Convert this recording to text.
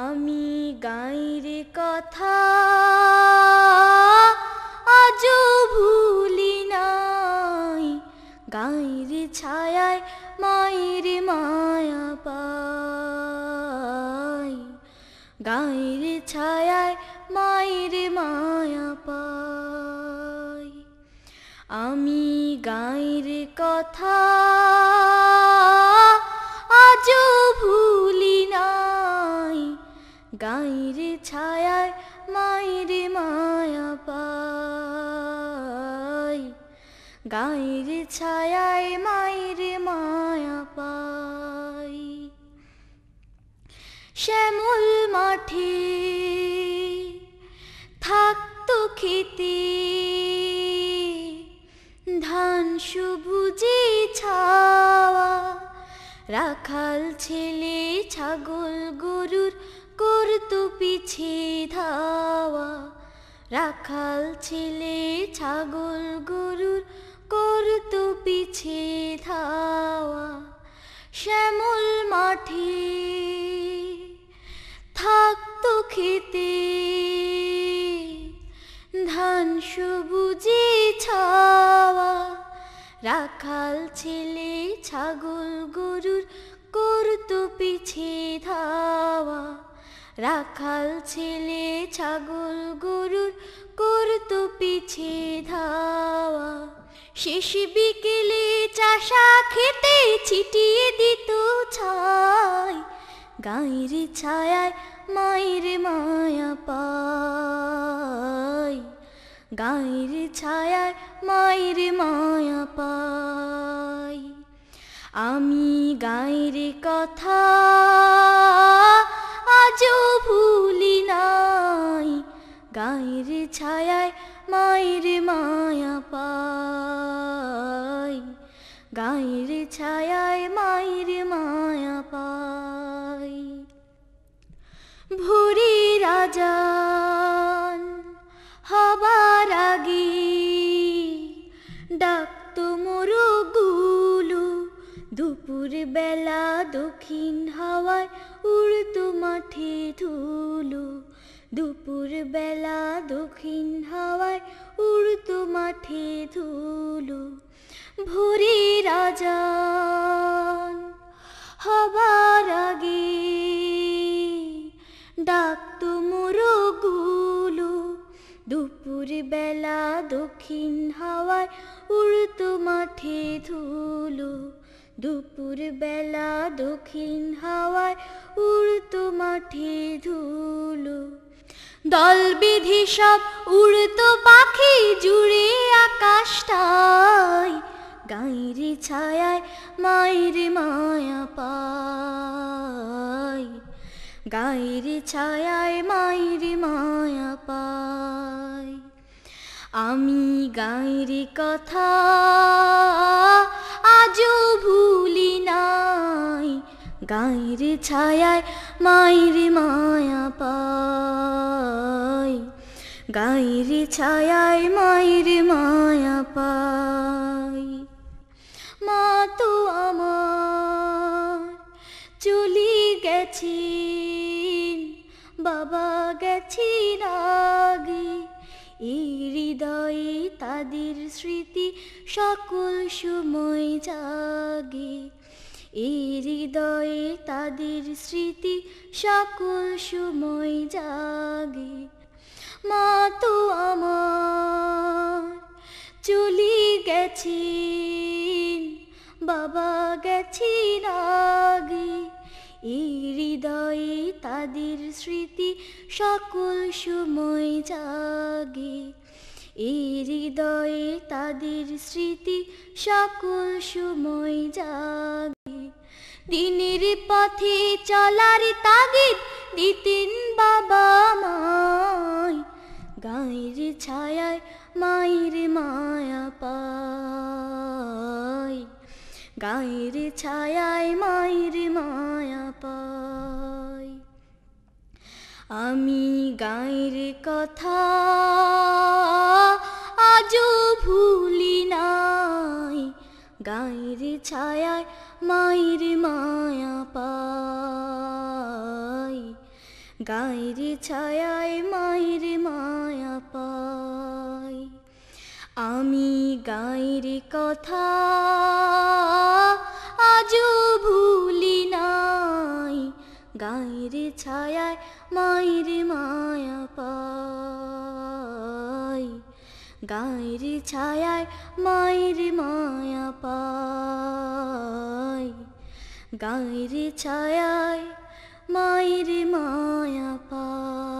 আমি গাইর কথা আজ ভুলি নাই। গাইর ছায়ায় মায়ের মায়া পাই। গাইর ছায়ায় মায়ের মায়া পাই। আমি গাইর কথা গাইর ছায়ায় মায়ের মায়া পাই। গাইর ছায়ায় মায়ের মায়া পাই। শ্যামল মাঠে থাকতো খেতে ধান সবুজে ছাওয়া, রাখাল ছেলে ছাগল গরুর করতো পিছে ধাওয়া, রাখাল ছেলে ছাগল গরুর করতো পিছে ধাওয়া, শ্যামল মাঠে থাকতো খেতে, ধান সবুজে ছাওয়া, রাখাল ছেলে ছাগল গরুর করতো পিছে ধাওয়া। রাখাল ছেলে ছাগল গরুর করতো পিছে ধাওয়া শেষ বিকেলে চাষা খেতে ছিটিয়ে দিত ছাই। গায়ের ছায়ায় মায়ের মায়া পাই। গায়ের ছায়ায় মায়ের মায়া পাই। আমি গায়ের কথা গায়ের ছায়ায়, মায়ের মায়া পাই গায়ের ছায়ায় মায়ের মায়া পাই ভুরি রাজান, হবার আগে ডাকতো মোরগুলো দুপুর বেলা দক্ষিণ হাওয়ায় উড়তো মাঠে ধুলো। দুপুর বেলা দক্ষিণ হাওয়ায় উড়তো মাঠে ধুলো, ভোরে রাজান হবার আগে ডাকতো মোরগুলো। দুপুর বেলা দক্ষিণ হাওয়ায় উড়তো মাঠে ধুলো দুপুর বেলা দক্ষিণ হাওয়ায় উড়তো মাঠে ধুলো। দল বিধি সব উড়তো পাখি জুড়ে আকাশটায়। গাইর ছায়ায় মায়ের মায়া পাই গায়ের ছায়ায় মায়ের মায়া পাই আমি গায়ের কথা গায়ের ছায়ায় মায়ের মায়া পাই গায়ের ছায়ায় মায়ের মায়া পাই মা তো আমার চলি গেছেন, বাবা গেছি এই হৃদয়ে তাদের স্মৃতি সকল সময় জাগে। এই হৃদয়ে তাদের স্মৃতি সকল সময় জাগে। মা তো আমার, চলি গেছেন, বাবা গেছি আগে। এই হৃদয়ে তাদের স্মৃতি সকল সময় জাগে। এই হৃদয়ে তাদের স্মৃতি সকল সময় জাগে। দিনের পথে চলার তাগিদ দিতেন বাবা মায় গায়ের ছায়ায় মায়ের মায়া পাই গায়ের ছায়ায় মায়ের মায়া পাই আমি গায়ের কথা আজও ভুলি নাই। গায়ের ছায়ায় মায়ের মায়া পাই। গায়ের ছায়ায় মায়ের মায়া পাই। আমি গায়ের কথা আজও ভুলি নাই। গায়ের ছায়ায় মায়ের মায়া পাই। গায়ের ছায়ায় মায়ের মায়া পাই। গায়ের ছায়ায় মায়ের মায়া পাই